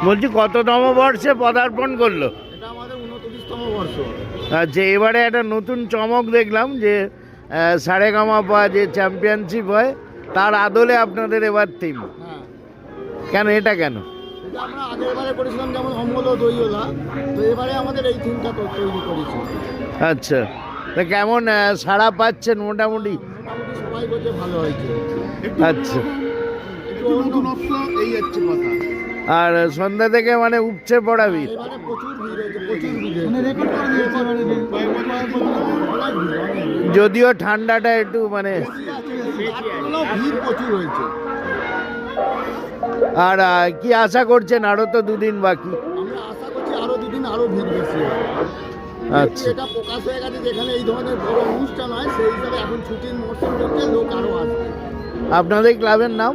বলছি কততম বর্ষে পদার্পণ করল? আচ্ছা এবারে একটা নতুন চমক দেখলাম যে আহ, সারেগামা পা যে চ্যাম্পিয়নশিপ হয় তার আদলে আপনাদের এবার টিম হ্যাঁ। কেন এটা কেন? আমরা আগের করেছিলাম যেমন অম্বল ও দইওলা। তো এবারে আমাদের এই থিমটা তৈরি করেছি। আচ্ছা তা কেমন সাড়া পাচ্ছেন মোটামুটি? মোটামুটি সবাই বলছে ভালো হয়েছে। আচ্ছা। একটু নতুনত্ব এই হচ্ছে কথা। আর সন্ধ্যা থেকে মানে উপচে পড়া ভিড়। মানে অনেক ভিড়। যদিও ঠান্ডাটা একটু মানে আর কি আশা করছেন আরও তো দুদিন বাকি? আশা করছি আরও দুদিন আরও ভিড় বেশি আচ্ছা। এটা প্রকাশ হয়ে গেছে যেখানে এই ধরনের বড় অনুষ্ঠান হয় সেই হিসাবে এখন ছুটির মরশুম লোক আরও আসবে। আপনাদের ক্লাবের নাম?